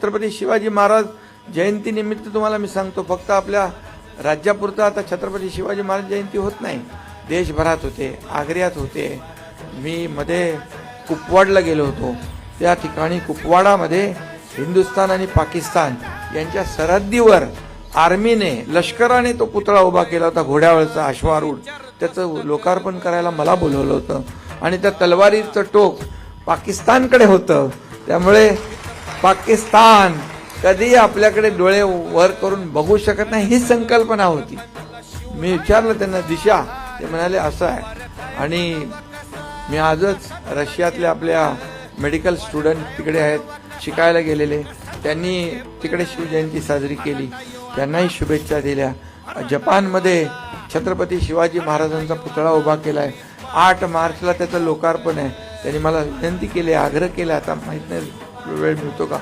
छत्रपती शिवाजी महाराज जयंतीनिमित्त तुम्हाला मी सांगतो फक्त आपल्या राज्यापुरतं आता छत्रपती शिवाजी महाराज जयंती होत नाही. देशभरात होते आग्र्यात होते. मी मध्ये कुपवाडला गेलो होतो. त्या ठिकाणी कुपवाडामध्ये हिंदुस्थान आणि पाकिस्तान यांच्या सरहद्दीवर आर्मीने लष्कराने तो पुतळा उभा केला होता घोड्यावरचा अश्वारूढ. त्याचं लोकार्पण करायला मला बोलवलं होतं. आणि त्या तलवारीचं टोक पाकिस्तानकडे होतं. त्यामुळे पाकिस्तान कधी आपल्याकडे डोळे वर करून बघू शकत नाही ही संकल्पना होती. मी विचारलं त्यांना दिशा ते म्हणाले असं आहे. आणि मी आजच रशियातल्या आपल्या मेडिकल स्टुडंट तिकडे आहेत शिकायला गेलेले. त्यांनी तिकडे शिवजयंती साजरी केली. त्यांनाही शुभेच्छा दिल्या. जपानमध्ये छत्रपती शिवाजी महाराजांचा पुतळा उभा केला आहे आठ मार्चला त्याचं लोकार्पण आहे. त्यांनी मला विनंती केली आग्रह केला आता माहीत नाही वेळ मिळतो का?